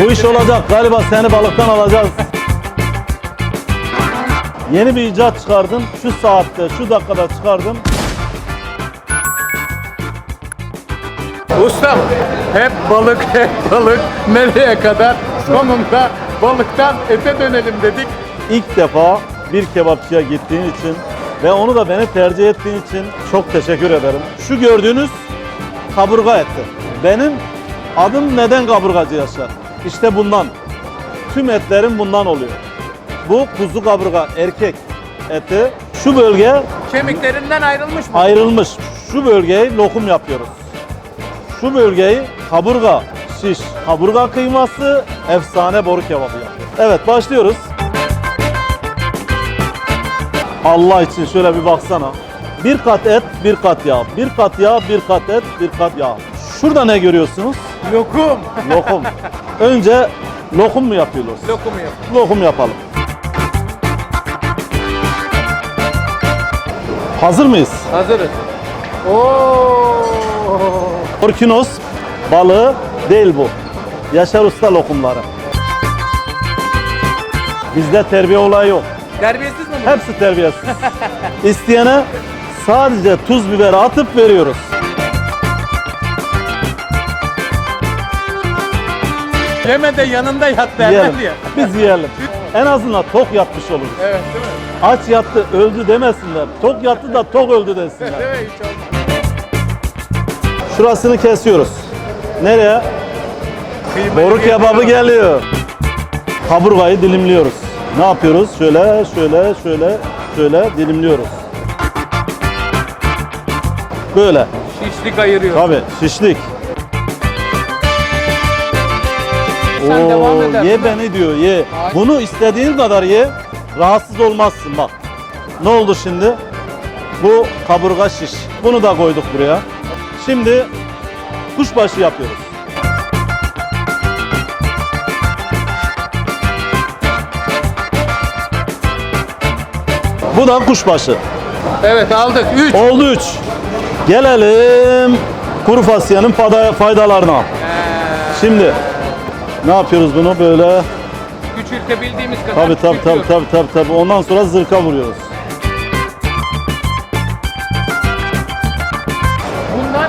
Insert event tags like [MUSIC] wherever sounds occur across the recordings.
Bu iş olacak. Galiba seni balıktan alacağız. Yeni bir icat çıkardım. Şu saatte, şu dakikada çıkardım. Ustam hep balık [LAUGHS] hep balık nereye kadar sonunda balıktan ete dönelim dedik. İlk defa bir kebapçıya gittiğin için ve onu da beni tercih ettiğin için çok teşekkür ederim. Şu gördüğünüz kaburga eti. Benim adım neden kaburgacı yaşar? İşte bundan. Tüm etlerim bundan oluyor. Bu kuzu kaburga erkek eti. Şu bölge Kemiklerinden ayrılmış mı? ayrılmış. Şu bölgeyi lokum yapıyoruz. Şu bölgeyi kaburga, şiş, kaburga kıyması, efsane boru kebabı yapıyoruz. Evet başlıyoruz. Allah için şöyle bir baksana. Bir kat et, bir kat yağ. Bir kat yağ, bir kat et, bir kat yağ. Şurada ne görüyorsunuz? Lokum. Lokum. Önce lokum mu yapıyoruz? Lokumu yap. Lokum yapalım. Hazır mıyız? Hazırız. Oo. Orkinos balığı değil bu. Yaşar Usta lokumları. Bizde terbiye olayı yok. Terbiyesiz mi bu? Hepsi terbiyesiz. İsteyene sadece tuz biber atıp veriyoruz. Yeme de yanında yat derler Yiyelim. diye. Biz yiyelim. En azından tok yatmış oluruz. Evet değil mi? Aç yattı öldü demesinler. Tok yattı da tok öldü desinler. Değil mi? Hiç olmaz. Şurasını kesiyoruz. Nereye? Kıymetli Boru kebabı geliyor. geliyor. Kaburgayı dilimliyoruz. Ne yapıyoruz? Şöyle, şöyle, şöyle, şöyle dilimliyoruz. Böyle. Şişlik ayırıyor. Tabii şişlik. Sen devam edersin, ye beni diyor ye. Ay. Bunu istediğin kadar ye. Rahatsız olmazsın bak. Ne oldu şimdi? Bu kaburga şiş. Bunu da koyduk buraya. Şimdi kuşbaşı yapıyoruz. Bu da kuşbaşı. Evet aldık. 3. Oldu 3. Gelelim kuru fasulyenin fayda- faydalarına. Şimdi ne yapıyoruz bunu böyle? Küçültebildiğimiz kadar Tabii tabii tabii küçültüyoruz. tabii tabii tabii. Ondan sonra zırka vuruyoruz. Bunlar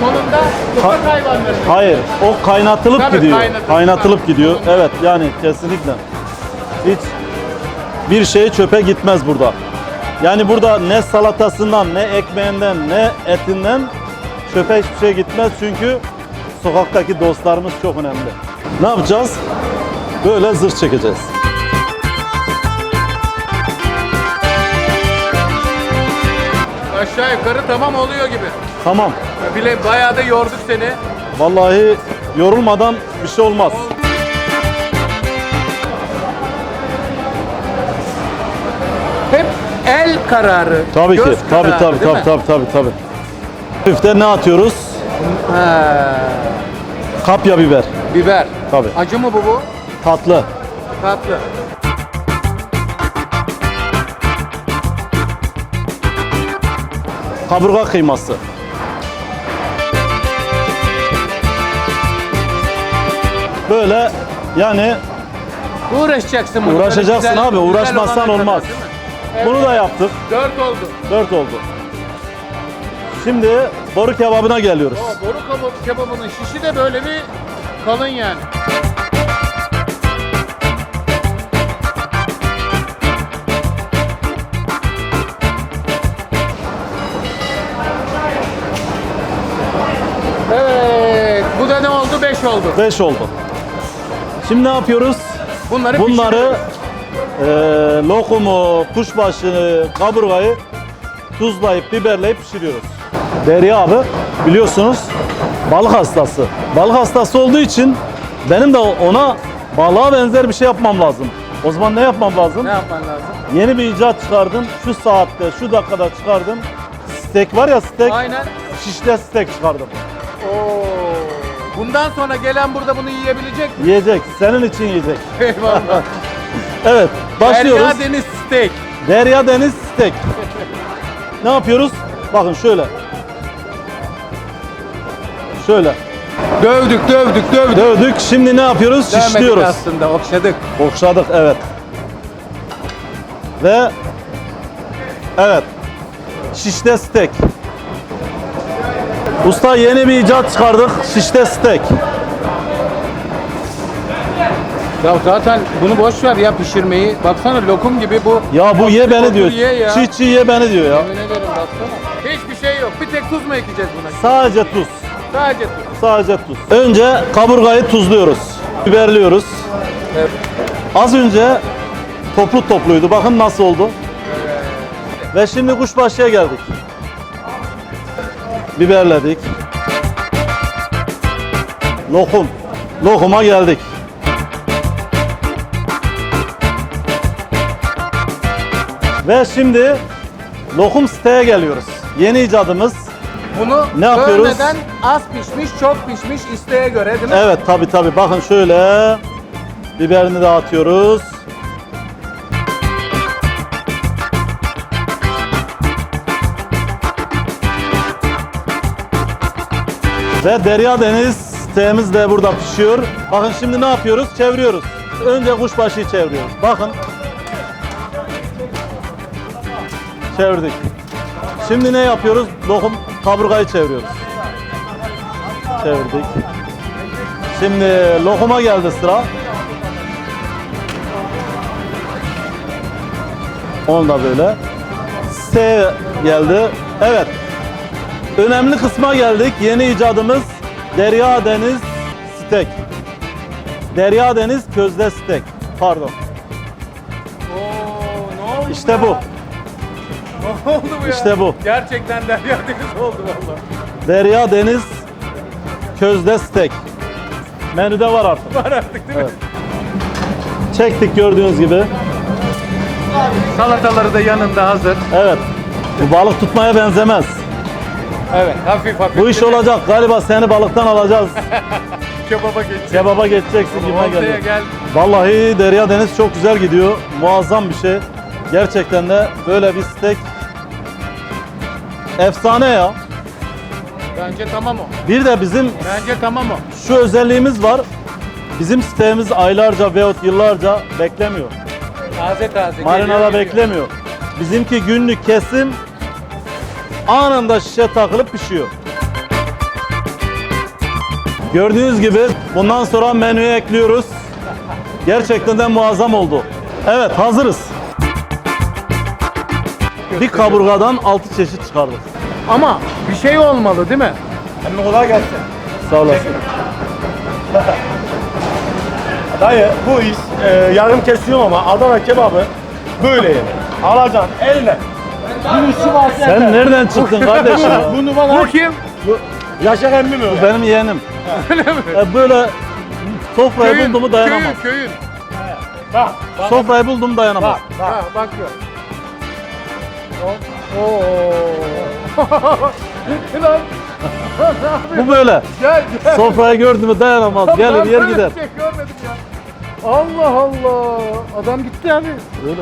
sonunda sokak hayvanları. Hayır, o kaynatılıp Tabii, gidiyor. kaynatılıp. Kaynatılıp gidiyor. Evet, yani kesinlikle. Hiç bir şey çöpe gitmez burada. Yani burada ne salatasından, ne ekmeğinden, ne etinden çöpe hiçbir şey gitmez çünkü sokaktaki dostlarımız çok önemli. Ne yapacağız? Böyle zırh çekeceğiz. Aşağı yukarı tamam oluyor gibi. Tamam. Bile bayağı da yorduk seni. Vallahi yorulmadan bir şey olmaz. Hep el kararı. Tabii ki. göz Tabii kararı, tabii değil tabii, mi? tabii tabii tabii. Hafifte ne atıyoruz? Ha, Kapya biber. biber. Tabii. Acı mı bu bu? Tatlı. Tatlı. Kaburga kıyması. Böyle yani Uğraşacaksın bunu. Uğraşacaksın Güzel- abi, güzel uğraşmazsan olana kadar, olmaz. değil mi? Evet. bunu da yaptık. Dört oldu. Dört oldu. Şimdi boru kebabına geliyoruz. O boru kebabı, kebabının şişi de böyle bir kalın yani. Evet, bu da ne oldu? 5 oldu. Beş oldu. Şimdi ne yapıyoruz? Bunları Bunları eee lokumu, kuşbaşı, kaburgayı tuzlayıp biberleyip pişiriyoruz. Derya abi biliyorsunuz balık hastası. Balık hastası olduğu için benim de ona balığa benzer bir şey yapmam lazım. O zaman ne yapmam lazım? Ne yapman lazım? Yeni bir icat çıkardım. Şu saatte, şu dakikada çıkardım. Steak var ya steak. Aynen. Şişte steak çıkardım. Oo. Bundan sonra gelen burada bunu yiyebilecek mi? Yiyecek. Senin için yiyecek. Eyvallah. [LAUGHS] Evet. Başlıyoruz. Derya Deniz Steak. Derya Deniz Steak. ne yapıyoruz? Bakın şöyle. Şöyle. Dövdük, dövdük, dövdük. Dövdük. Şimdi ne yapıyoruz? Dövmedik Şişliyoruz. aslında, okşadık. Okşadık evet. Ve evet. Şişte steak. Usta yeni bir icat çıkardık. Şişte steak. Ya zaten bunu boş ver ya pişirmeyi. Baksana lokum gibi bu. Ya bu ye beni diyor. Ye ya. Çiğ çiğ ye beni diyor ya. Yemin ederim baksana. Hiçbir şey yok. Bir tek tuz mu ekleyeceğiz buna? Sadece tuz. Sadece tuz. Sadece tuz. Önce kaburgayı tuzluyoruz. Biberliyoruz. Evet. Az önce toplu topluydu. Bakın nasıl oldu. Ve şimdi kuşbaşıya geldik. Biberledik. Lokum. Lokuma geldik. Ve şimdi lokum siteye geliyoruz. Yeni icadımız. Bunu Ne yapıyoruz? dövmeden az pişmiş, çok pişmiş isteğe göre değil mi? Evet tabi tabi. Bakın şöyle. Biberini dağıtıyoruz. Ve Derya Deniz sitemiz de burada pişiyor. Bakın şimdi ne yapıyoruz? Çeviriyoruz. Önce kuşbaşıyı çeviriyoruz. Bakın. Çevirdik. Şimdi ne yapıyoruz? Lokum kaburgayı çeviriyoruz. Çevirdik. Şimdi lokuma geldi sıra. Onu da böyle. S geldi. Evet. Önemli kısma geldik. Yeni icadımız Derya Deniz Steak. Derya Deniz közde steak. Pardon. Oo, ne oldu İşte ya? Ne oldu bu ya? İşte bu. Gerçekten derya deniz oldu valla. Derya Deniz közde steak. Menüde var artık. Var artık değil mi? Evet. Çektik gördüğünüz gibi. Salataları da yanında hazır. Evet. Bu balık tutmaya benzemez. Evet, hafif hafif. Bu iş olacak. Galiba seni balıktan alacağız. [LAUGHS] Kebaba geçecek. Kebaba geçeceksin gibi geliyor. gel. Vallahi Derya Deniz çok güzel gidiyor. Muazzam bir şey. Gerçekten de böyle bir steak efsane ya. Bence tamam o. Bir de bizim Bence tamam o. şu özelliğimiz var. Bizim sitemiz aylarca veyahut yıllarca beklemiyor. Taze taze. Marinada geliyor, gidiyor. beklemiyor. Bizimki günlük kesim anında şişe takılıp pişiyor. Gördüğünüz gibi bundan sonra menüye ekliyoruz. Gerçekten de muazzam oldu. Evet hazırız. Bir kaburgadan 6 çeşit çıkardık. Ama bir şey olmalı değil mi? Emmi kolay gelsin. Sağ olasın. [LAUGHS] Dayı bu iş e, yarım kesiyorum ama Adana kebabı böyle yenir. Alacaksın eline. Bir işi var Sen nereden çıktın kardeşim? [LAUGHS] Bunu bana Bu kim? Yaşar emmi mi? Benim yeğenim. Öyle [LAUGHS] mi? E, Böyle sofrayı buldu mu dayanamaz. köyün, köyün. Bak, bak, Sofrayı buldum dayanamaz. bak, bak. Ha, bakıyor. Oo. Lan. [LAUGHS] Bu böyle. Gel gel. Sofrayı gördü mü dayanamaz. Gelir yer gider. Şey görmedim ya. Allah Allah. Adam gitti abi. Öyle.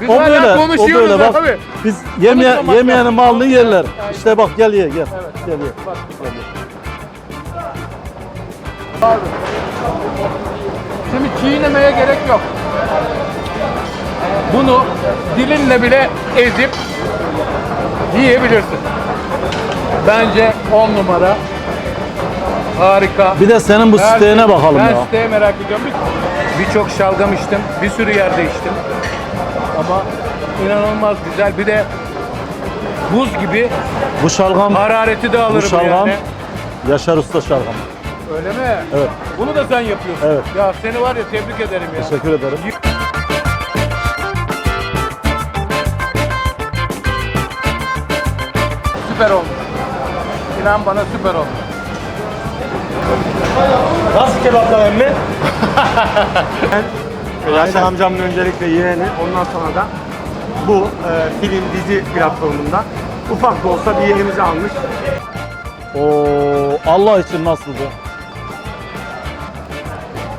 Biz O böyle, o konuşuyoruz böyle bak. abi. Biz yemeye, yemeyenin malını yerler. Aynen. İşte bak gel ye gel. Evet. Gel ye. Bak, bak. Abi. Şimdi çiğnemeye gerek yok. Bunu dilinle bile ezip yiyebilirsin. Bence 10 numara. Harika. Bir de senin bu Ben- siteğine bakalım ben ya. siteye merak ediyorum. Bir- Birçok şalgam içtim. Bir sürü yerde içtim. Ama inanılmaz güzel. Bir de buz gibi Bu şalgam, harareti de bu alırım şalgam yani. Yaşar Usta şalgam. Öyle mi? Evet. Bunu da sen yapıyorsun. Evet. Ya seni var ya tebrik ederim ya. Teşekkür ederim. Süper olmuş. İnan bana süper olmuş. Nasıl kebaplar emmi? Yaşar [LAUGHS] amcamın öncelikle yeğeni ondan sonra da bu e, film dizi platformunda ufak da olsa bir yerimizi almış. Oo, Allah için nasıldı?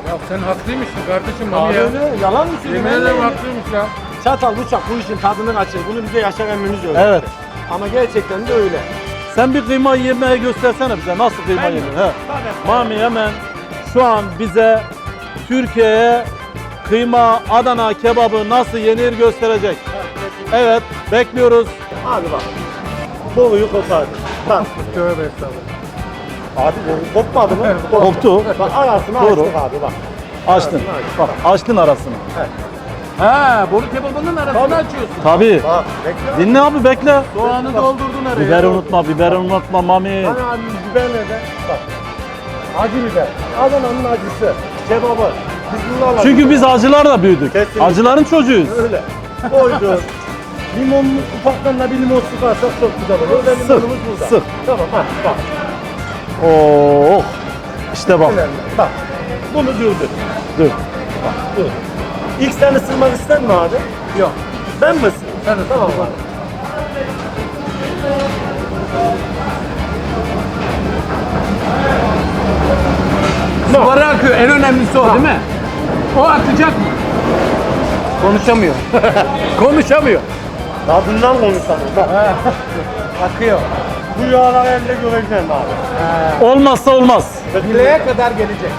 Ya sen haklıymışsın kardeşim Abi ya. öyle, yalan mı Yemin söylüyorsun? ederim haklıymış ya. Çatal bıçak bu işin tadını kaçırır. Bunu bize Yaşar emmimiz öğretti. Evet. Ama gerçekten de öyle. Sen bir kıyma yemeği göstersene bize. Nasıl kıyma Ben yenir? He. Mami hemen şu an bize Türkiye'ye kıyma Adana kebabı nasıl yenir gösterecek. Evet, bekliyoruz. Abi bak. Boruyu kopardı. Bak. Tövbe estağfurullah. Abi boru kopmadı mı? Koptu. Bak arasını Doğru. açtık abi bak. Açtın. Bak, açtın arasını. Ha, boru kebabının arasını açıyorsun. Tabii. Bak bekle. Dinle abi bekle. Soğanı doldurdun araya. Biberi unutma, biberi unutma Mami. Hani abi biber nerede? Bak. Acı biber. Adana'nın acısı. Kebabı. Biz bunlarla Çünkü biz acılarla büyüdük. Kesinlikle. Acıların çocuğuyuz. öyle. Koyduk. Limonlu ufaktan da bir limon sıkarsak çok güzel olur. Ve Sık, limonumuz burada. sık. Tamam ha bak. Oo. İşte bak. Bak. Bunu dürdük. Dur. Dur. İlk sen ısırmak ister mi abi? Yok. Ben mi ısırayım? Sen ısır. Tamam abi. Suları akıyor. En önemlisi o değil mi? O atacak mı? Konuşamıyor. [LAUGHS] Konuşamıyor. Tadından konuşalım. Bak. Akıyor. Bu yağları elde göreceksin abi. Olmazsa olmaz. Bileğe kadar gelecek.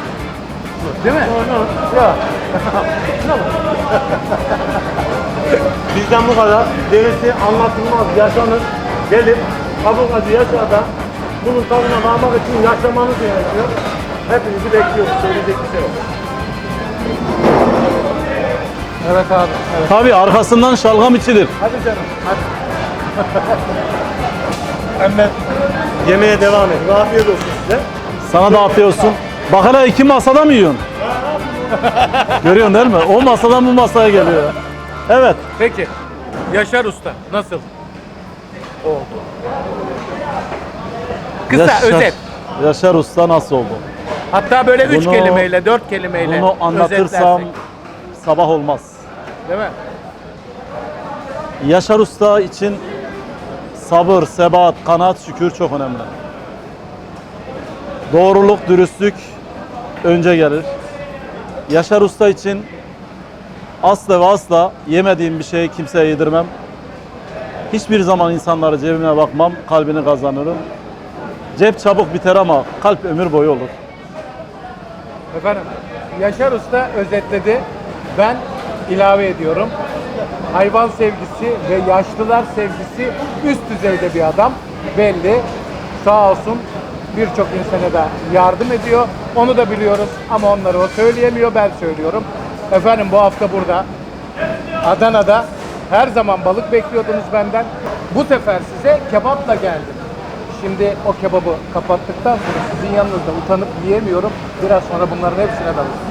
Değil mi? Ya. [LAUGHS] [LAUGHS] Bizden bu kadar. Gerisi anlatılmaz, yaşanır. Gelip kaburgacı yaşada bunun tadına varmak için yaşamanız gerekiyor. Hepinizi bekliyoruz. Söyleyecek bir şey yok. Evet abi. Evet. Tabii arkasından şalgam içilir. Hadi canım. Hadi. [LAUGHS] Hemen yemeğe devam edin. Afiyet olsun size. Sana da afiyet olsun. Bak hele iki masada mı yiyorsun? [LAUGHS] Görüyorsun değil mi? O masadan bu masaya geliyor. Evet. Peki. Yaşar Usta nasıl? Oldu. Kısa Yaşar- özet. Yaşar Usta nasıl oldu? Hatta böyle üç Bunu- kelimeyle, dört kelimeyle Bunu anlatırsam özetlersek. sabah olmaz. Değil mi? Yaşar Usta için sabır, sebat, kanaat, şükür çok önemli. Doğruluk, dürüstlük önce gelir. Yaşar Usta için asla ve asla yemediğim bir şeyi kimseye yedirmem. Hiçbir zaman insanları cebime bakmam, kalbini kazanırım. Cep çabuk biter ama kalp ömür boyu olur. Efendim, Yaşar Usta özetledi. Ben ilave ediyorum. Hayvan sevgisi ve yaşlılar sevgisi üst düzeyde bir adam. Belli. Sağ olsun birçok insana da yardım ediyor. Onu da biliyoruz ama onları o söyleyemiyor, ben söylüyorum. Efendim bu hafta burada. Adana'da her zaman balık bekliyordunuz benden. Bu sefer size kebapla geldim. Şimdi o kebabı kapattıktan sonra sizin yanınızda utanıp yiyemiyorum. Biraz sonra bunların hepsine dalırız.